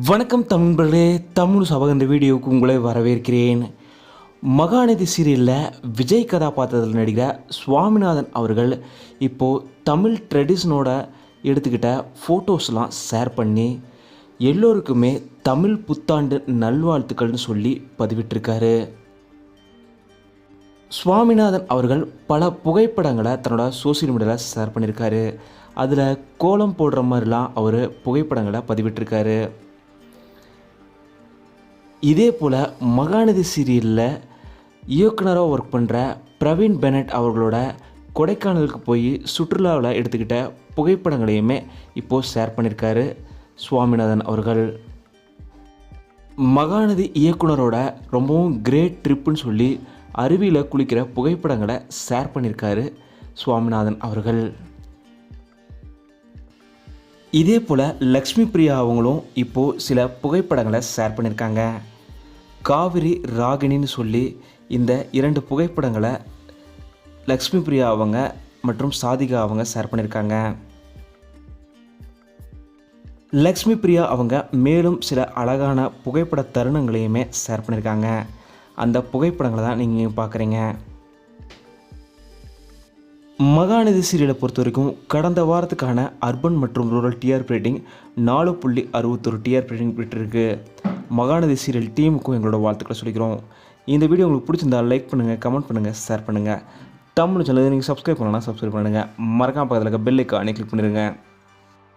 வணக்கம் தமிழ்களே தமிழ் சபக இந்த வீடியோவுக்கு உங்களை வரவேற்கிறேன். மகாநதி சீரியலில் விஜய் கதாபாத்திரத்தில் நடிக்கிற சுவாமிநாதன் அவர்கள் இப்போது தமிழ் ட்ரெடிஷனோட எடுத்துக்கிட்ட ஃபோட்டோஸ்லாம் ஷேர் பண்ணி எல்லோருக்குமே தமிழ் புத்தாண்டு நல்வாழ்த்துக்கள்னு சொல்லி பதிவிட்டிருக்காரு. சுவாமிநாதன் அவர்கள் பல புகைப்படங்களை தன்னோட சோசியல் மீடியாவில் ஷேர் பண்ணியிருக்காரு. அதில் கோலம் போடுற மாதிரிலாம் அவர் புகைப்படங்களை பதிவிட்டிருக்காரு. இதே போல் மகாநதி சீரியலில் இயக்குனராக ஒர்க் பண்ணுற பிரவீன் பெனட் அவர்களோட கொடைக்கானலுக்கு போய் சுற்றுலாவில் எடுத்துக்கிட்ட புகைப்படங்களையுமே இப்போது ஷேர் பண்ணியிருக்காரு சுவாமிநாதன் அவர்கள். மகாநதி இயக்குனரோட ரொம்பவும் கிரேட் ட்ரிப்புன்னு சொல்லி அருவியில் குளிக்கிற புகைப்படங்களை ஷேர் பண்ணியிருக்காரு சுவாமிநாதன் அவர்கள். இதே போல் லக்ஷ்மி பிரியா அவங்களும் இப்போது சில புகைப்படங்களை ஷேர் பண்ணியிருக்காங்க. காவிரி ராகினின்னு சொல்லி இந்த இரண்டு புகைப்படங்களை லக்ஷ்மி பிரியா அவங்க மற்றும் சாதிகா அவங்க ஷேர் பண்ணியிருக்காங்க. லக்ஷ்மி பிரியா அவங்க மேலும் சில அழகான புகைப்பட தருணங்களையுமே ஷேர் பண்ணியிருக்காங்க. அந்த புகைப்படங்களை தான் நீங்கள் பார்க்குறீங்க. மகாநதி சீரியலை பொறுத்த வரைக்கும் கடந்த வாரத்துக்கான அர்பன் மற்றும் ரூரல் டிஆர்பி ரேட்டிங் நாலு புள்ளி அறுபத்தொரு டிஆர்பி ரேட்டிங் பெற்றிருக்கு. மகாநதி சீரியல் டீமுக்கும் எங்களோட வாழ்த்துக்களை சொல்லிக்கிறோம். இந்த வீடியோ உங்களுக்கு பிடிச்சிருந்தா லைக் பண்ணுங்கள் கமெண்ட் பண்ணுங்கள் ஷேர் பண்ணுங்கள் தமிழ் சேனல் நீங்கள் சப்ஸ்கிரைப் பண்ணலாம் சப்ஸ்கிரைப் பண்ணுங்கள் மறக்காம பக்கத்தில் இருக்க பெல் ஐக்கானே கிளிக் பண்ணிடுங்க